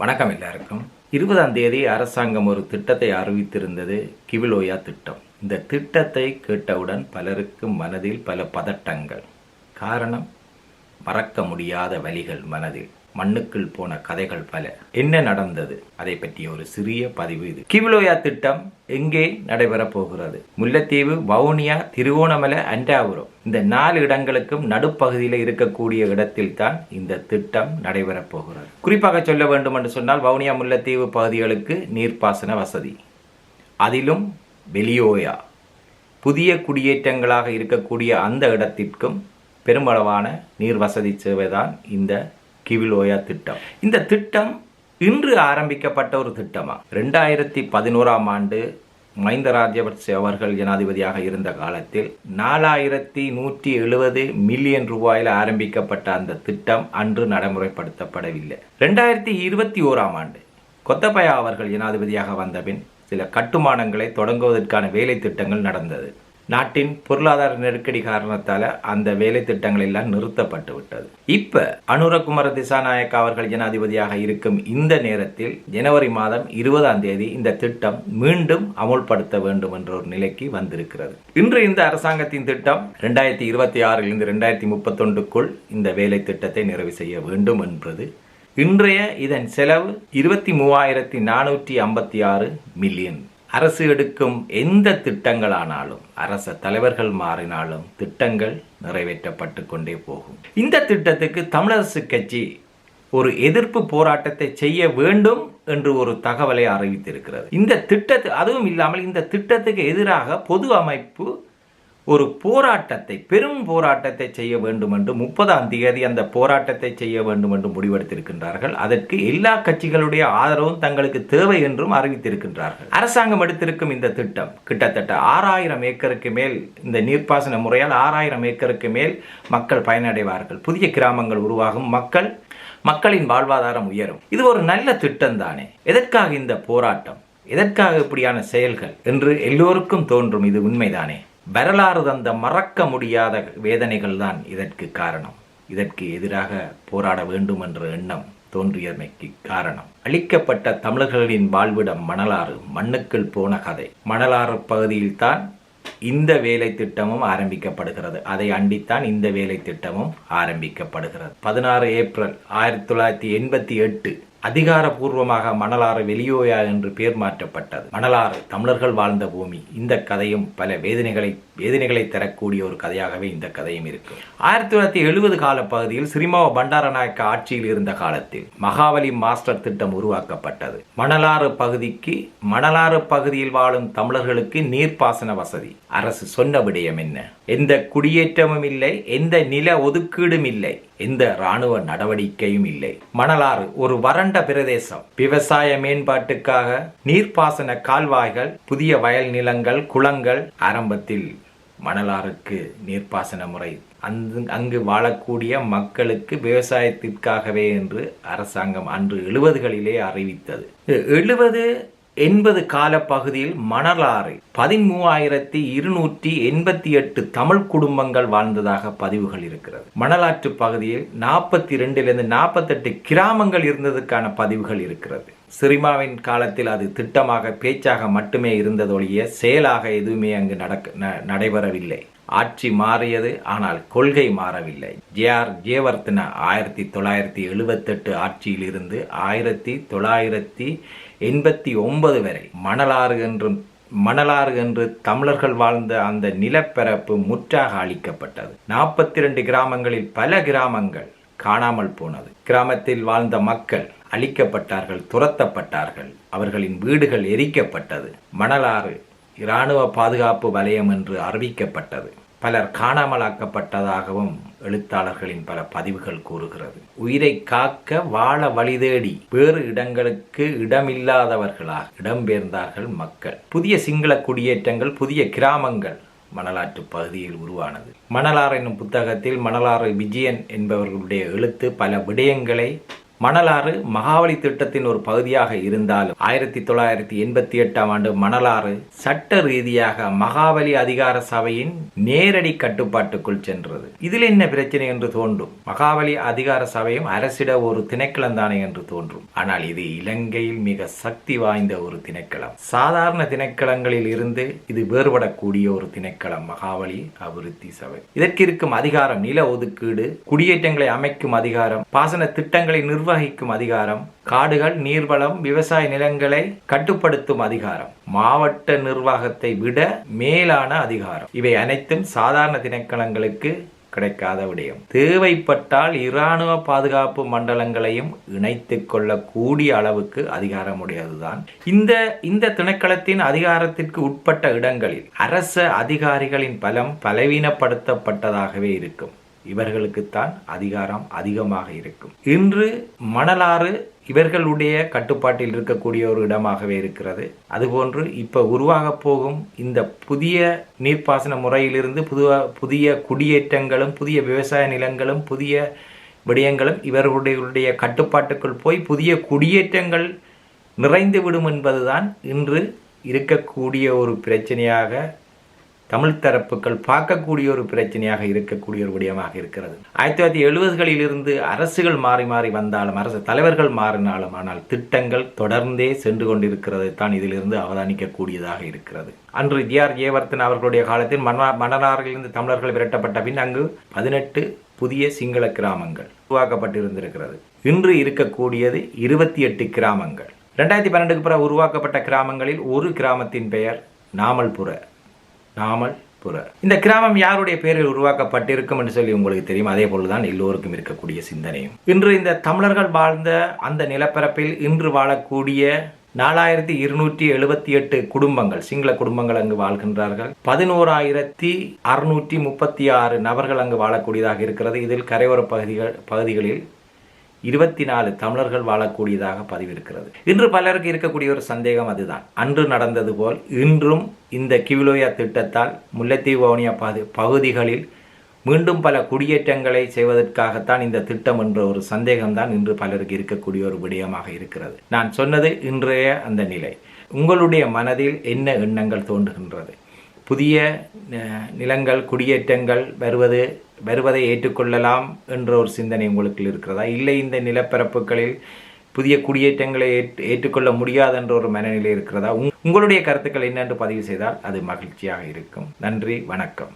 வணக்கம் எல்லாருக்கும். இருபதாம் தேதி அரசாங்கம் ஒரு திட்டத்தை அறிவித்திருந்தது கிவிலோயா திட்டம். இந்த திட்டத்தை கேட்டவுடன் பலருக்கு மனதில் பல பதட்டங்கள். காரணம் மறக்க முடியாத வழிகள் மனதில். மண்ணுக்குள் போன கதைகள் பல. என்ன நடந்தது? அதை பற்றிய ஒரு சிறிய பதிவு இது. கிவிலோயா திட்டம் எங்கே நடைபெறப் போகிறது? முல்லைத்தீவு வவுனியா திருவோணமலை அண்டாபுரம் இந்த நாலு இடங்களுக்கும் நடுப்பகுதியில் இருக்கக்கூடிய இடத்தில் தான் இந்த திட்டம் நடைபெறப் போகிறது. குறிப்பாக சொல்ல வேண்டும் என்று சொன்னால் வவுனியா முல்லைத்தீவு பகுதிகளுக்கு நீர்ப்பாசன வசதி. அதிலும் வெளியோயா. புதிய குடியேற்றங்களாக இருக்கக்கூடிய அந்த இடத்திற்கும் பெருமளவான நீர் வசதி சேவைதான் இந்த கிவிலோயா திட்டம். இந்த திட்டம் இன்று ஆரம்பிக்கப்பட்ட ஒரு திட்டமா? ரெண்டாயிரத்தி பதினோராம் ஆண்டு மஹிந்த ராஜபக்ச அவர்கள் ஜனாதிபதியாக இருந்த காலத்தில் நாலாயிரத்தி நூற்றி எழுபது மில்லியன் ரூபாயில் ஆரம்பிக்கப்பட்ட அந்த திட்டம் அன்று நடைமுறைப்படுத்தப்படவில்லை. ரெண்டாயிரத்தி இருபத்தி ஓராம் ஆண்டு கொத்தபயா அவர்கள் ஜனாதிபதியாக வந்தபின் சில கட்டுமானங்களை தொடங்குவதற்கான வேலை திட்டங்கள் நடந்தது. நாட்டின் பொருளாதார நெருக்கடி காரணத்தால அந்த வேலை திட்டங்கள் எல்லாம் நிறுத்தப்பட்டு விட்டது. இப்ப அனுரகுமார திசாநாயக் அவர்கள் ஜனாதிபதியாக இருக்கும் இந்த நேரத்தில் ஜனவரி மாதம் இருபதாம் தேதி இந்த திட்டம் மீண்டும் அமுல்படுத்த வேண்டும் என்ற ஒரு நிலைக்கு வந்திருக்கிறது. இன்று இந்த அரசாங்கத்தின் திட்டம் ரெண்டாயிரத்தி இருபத்தி ஆறிலிருந்து ரெண்டாயிரத்தி முப்பத்தொண்டுக்குள் இந்த வேலை திட்டத்தை நிறைவு செய்ய வேண்டும் என்பது. இன்றைய இதன் செலவு இருபத்தி மூவாயிரத்தி நானூற்றி ஐம்பத்தி ஆறு மில்லியன். அரசு எடுக்கும் எந்த திட்டங்களானாலும் அரச தலைவர்கள் மாறினாலும் திட்டங்கள் நிறைவேற்றப்பட்டு கொண்டே போகும். இந்த திட்டத்துக்கு தமிழரசு கட்சி ஒரு எதிர்ப்பு போராட்டத்தை செய்ய வேண்டும் என்று ஒரு தகவலை அறிவித்திருக்கிறது. இந்த திட்டத்து அதுவும் இல்லாமல் இந்த திட்டத்துக்கு எதிராக பொது அமைப்பு ஒரு போராட்டத்தை பெரும் போராட்டத்தை செய்ய வேண்டும் என்று முப்பதாம் தேதி அந்த போராட்டத்தை செய்ய வேண்டும் என்று முடிவெடுத்திருக்கின்றார்கள். அதற்கு எல்லா கட்சிகளுடைய ஆதரவும் தங்களுக்கு தேவை என்றும் அறிவித்திருக்கின்றார்கள். அரசாங்கம் எடுத்திருக்கும் இந்த திட்டம் கிட்டத்தட்ட ஆறாயிரம் ஏக்கருக்கு மேல் இந்த நீர்ப்பாசன முறையால் ஆறாயிரம் ஏக்கருக்கு மேல் மக்கள் பயனடைவார்கள். புதிய கிராமங்கள் உருவாகும் மக்கள் மக்களின் வாழ்வாதாரம் உயரும். இது ஒரு நல்ல திட்டம் தானே. எதற்காக இந்த போராட்டம்? எதற்காக இப்படியான செயல்கள்? என்று எல்லோருக்கும் தோன்றும். இது உண்மைதானே? வரலாறு தந்த மறக்க முடியாத வேதனைகள் தான் இதற்கு காரணம். இதற்கு எதிராக போராட வேண்டும் என்ற எண்ணம் தோன்றியமைக்கு காரணம். அழிக்கப்பட்ட தமிழர்களின் வாழ்விடம் மணலாறு மண்ணுக்குள் போன கதை. மணலாறு பகுதியில்தான் இந்த வேலை திட்டமும் ஆரம்பிக்கப்படுகிறது. அதை அண்டித்தான் இந்த வேலை திட்டமும் ஆரம்பிக்கப்படுகிறது. பதினாறு ஏப்ரல் ஆயிரத்தி தொள்ளாயிரத்தி எண்பத்தி எட்டு அதிகாரபூர்வமாக மணலாறு வெளியோயா என்று பெயர் மாற்றப்பட்டது. மணலாறு தமிழர்கள் வாழ்ந்த பூமி. இந்த கதையும் பல வேதனைகளை வேதனைகளை தரக்கூடிய ஒரு கதையாகவே இந்த கதையும் இருக்கு. ஆயிரத்தி தொள்ளாயிரத்தி எழுபது கால பகுதியில் சிறிமாவ பண்டாரநாயக்க ஆட்சியில் இருந்த காலத்தில் மகாவலி மாஸ்டர் திட்டம் உருவாக்கப்பட்டது. மணலாறு பகுதிக்கு மணலாறு பகுதியில் வாழும் தமிழர்களுக்கு நீர்ப்பாசன வசதி. அரசு சொன்ன விடயம் என்ன? எந்த குடியேற்றமும் இல்லை எந்த நில ஒதுக்கீடும் இல்லை எந்த ராணுவ நடவடிக்கையும் இல்லை. மணலாறு ஒரு வறண்ட பிரதேசம். விவசாய மேம்பாட்டுக்காக நீர்ப்பாசன கால்வாய்கள் புதிய வயல் நிலங்கள் குளங்கள் ஆரம்பத்தில் மணலாறுக்கு நீர்ப்பாசன முறை. அங்கு அங்கு வாழக்கூடிய மக்களுக்கு விவசாயத்திற்காகவே என்று அரசாங்கம் அன்று எழுபதுகளிலே அறிவித்தது. எழுபது எண்பது காலப்பகுதியில் மணலாறு பதிமூவாயிரத்தி இருநூற்றி எண்பத்தி எட்டு தமிழ் குடும்பங்கள் வாழ்ந்ததாக பதிவுகள் இருக்கிறது. மணலாற்று பகுதியில் நாற்பத்தி ரெண்டிலிருந்து நாற்பத்தெட்டு கிராமங்கள் இருந்ததுக்கான பதிவுகள் இருக்கிறது. சிரிமாவின் காலத்தில் அது திட்டமாக பேச்சாக மட்டுமே இருந்ததொழிய செயலாக எதுவுமே அங்கு நடக்க நடைபெறவில்லை. ஆட்சி மாறியது ஆனால் கொள்கை மாறவில்லை. ஜே ஆர் ஜேவர்த்தன ஆயிரத்தி தொள்ளாயிரத்தி எழுபத்தெட்டு ஆட்சியில் இருந்து ஆயிரத்தி தொள்ளாயிரத்தி எண்பத்தி ஒன்பது வரை மணலாறு என்றும் மணலாறு என்று தமிழர்கள் வாழ்ந்த அந்த நிலப்பரப்பு முற்றாக அழிக்கப்பட்டது. நாற்பத்தி ரெண்டு கிராமங்களில் பல கிராமங்கள் காணாமல் போனது. கிராமத்தில் வாழ்ந்த மக்கள் அழிக்கப்பட்டார்கள் துரத்தப்பட்டார்கள். அவர்களின் வீடுகள் எரிக்கப்பட்டது. மணலாறு இராணுவ பாதுகாப்பு வலயம் என்று அறிவிக்கப்பட்டது. பலர் காணாமலாக்கப்பட்டதாகவும் எழுத்தாளர்களின் பல பதிவுகள் கூறுகிறது. உயிரை காக்க வாழ வழி தேடி வேறு இடங்களுக்கு இடமில்லாதவர்களாக இடம்பெயர்ந்தார்கள் மக்கள். புதிய சிங்கள குடியேற்றங்கள் புதிய கிராமங்கள் மணலாற்று பகுதியில் உருவானது. மணலாறு என்னும் புத்தகத்தில் மணலாறு விஜயன் என்பவர்களுடைய எழுத்து பல விடயங்களை மணலாறு மகாவலி திட்டத்தின் ஒரு பகுதியாக இருந்தாலும் ஆயிரத்தி தொள்ளாயிரத்தி எண்பத்தி எட்டாம் ஆண்டு மணலாறு சட்ட ரீதியாக மகாவலி அதிகார சபையின் நேரடி கட்டுப்பாட்டுக்குள் சென்றது. இதில் என்ன பிரச்சனை என்று தோன்றும்? மகாவலி அதிகார சபையும் அரசிட ஒரு திணைக்களம் தானே என்று தோன்றும். ஆனால் இது இலங்கையில் மிக சக்தி வாய்ந்த ஒரு திணைக்களம். சாதாரண திணைக்களங்களில் இருந்து இது வேறுபடக்கூடிய ஒரு திணைக்களம் மகாவலி அபிவிருத்தி சபை. இதற்கு இருக்கும் அதிகாரம் நில ஒதுக்கீடு குடியேற்றங்களை அமைக்கும் அதிகாரம் பாசன திட்டங்களை நிர்வகிக்கும் அதிகாரம் காடுகள் நீர்வளம் விவசாய நிலங்களை கட்டுப்படுத்தும் அதிகாரம். மாவட்ட நிர்வாகத்தை விட மேலான அதிகாரம். இவை அனைத்தும் சாதாரண திணைக்களங்களுக்கு கிடைக்காத விடயம். தேவைப்பட்டால் இராணுவ பாதுகாப்பு மண்டலங்களையும் இணைத்து கொள்ளக்கூடிய அளவுக்கு அதிகாரமுடையதுதான். இந்த இந்த திணைக்களத்தின் அதிகாரத்திற்கு உட்பட்ட இடங்களில் அரச அதிகாரிகளின் பலம் பலவீனப்படுத்தப்பட்டதாகவே இருக்கும். இவர்களுக்குத்தான் அதிகாரம் அதிகமாக இருக்கும். இன்று மணலாறு இவர்களுடைய கட்டுப்பாட்டில் இருக்கக்கூடிய ஒரு இடமாகவே இருக்கிறது. அதுபோன்று இப்போ உருவாக போகும் இந்த புதிய நீர்ப்பாசன முறையிலிருந்து புது புதிய குடியேற்றங்களும் புதிய விவசாய நிலங்களும் புதிய விடயங்களும் இவர்களுடைய கட்டுப்பாட்டுக்குள் போய் புதிய குடியேற்றங்கள் நிறைந்து விடும் என்பதுதான் இன்று இருக்கக்கூடிய ஒரு பிரச்சனையாக தமிழ் தரப்புகள் பார்க்கக்கூடிய ஒரு பிரச்சனையாக இருக்கக்கூடிய ஒரு விடயமாக இருக்கிறது. ஆயிரத்தி தொள்ளாயிரத்தி எழுபதுகளில் இருந்து அரசுகள் மாறி மாறி வந்தாலும் அரசு தலைவர்கள் மாறினாலும் ஆனால் திட்டங்கள் தொடர்ந்தே சென்று கொண்டிருக்கிறது தான் இதிலிருந்து அவதானிக்கக்கூடியதாக இருக்கிறது. அன்று ஜி ஆர் ஜெயவர்தன் அவர்களுடைய காலத்தில் மண மணலாறிலிருந்து தமிழர்கள் விரட்டப்பட்ட பின் அங்கு பதினெட்டு புதிய சிங்கள கிராமங்கள் உருவாக்கப்பட்டிருந்திருக்கிறது. இன்று இருக்கக்கூடியது இருபத்தி எட்டு கிராமங்கள். ரெண்டாயிரத்தி பன்னெண்டுக்கு பிறகு உருவாக்கப்பட்ட கிராமங்களில் ஒரு கிராமத்தின் பெயர் நாமல்புர நாமல் புற. இந்த கிராமம் யாருடைய பேரில் உருவாக்கப்பட்டிருக்கும் என்று சொல்லி உங்களுக்கு தெரியும். அதே போலதான் எல்லோருக்கும் இருக்கக்கூடிய சிந்தனையும். இன்று இந்த தமிழர்கள் வாழ்ந்த அந்த நிலப்பரப்பில் இன்று வாழக்கூடிய நாலாயிரத்தி இருநூற்றி எழுபத்தி எட்டு குடும்பங்கள் சிங்கள குடும்பங்கள் அங்கு வாழ்கின்றார்கள். பதினோராயிரத்தி அறுநூற்றி முப்பத்தி ஆறு நபர்கள் அங்கு வாழக்கூடியதாக இருக்கிறது. இதில் கரையோர பகுதிகள் பகுதிகளில் இருபத்தி நாலு தமிழர்கள் வாழக்கூடியதாக பதிவிருக்கிறது. இன்று பலருக்கு இருக்கக்கூடிய ஒரு சந்தேகம் அதுதான். அன்று நடந்தது போல் இன்றும் இந்த கிவிலோயா திட்டத்தால் முல்லைத்தீவு வவுனியா பகு பகுதிகளில் மீண்டும் பல குடியேற்றங்களை செய்வதற்காகத்தான் இந்த திட்டம் என்ற ஒரு சந்தேகம்தான் இன்று பலருக்கு இருக்கக்கூடிய ஒரு விடயமாக இருக்கிறது. நான் சொன்னது இன்றைய அந்த நிலை. உங்களுடைய மனதில் என்ன எண்ணங்கள் தோன்றுகின்றது? புதிய நிலங்கள் குடியேற்றங்கள் வருவது வருவதை ஏற்றுக்கொள்ளலாம் என்ற ஒரு சிந்தனை உங்களுக்கு இருக்கிறதா? இல்லை இந்த நிலப்பரப்புகளில் புதிய குடியேற்றங்களை ஏற்றுக்கொள்ள முடியாது என்ற ஒரு மனநிலை இருக்கிறதா? உங்களுடைய கருத்துக்கள் என்னென்று பதிவு செய்தால் அது மகிழ்ச்சியாக இருக்கும். நன்றி வணக்கம்.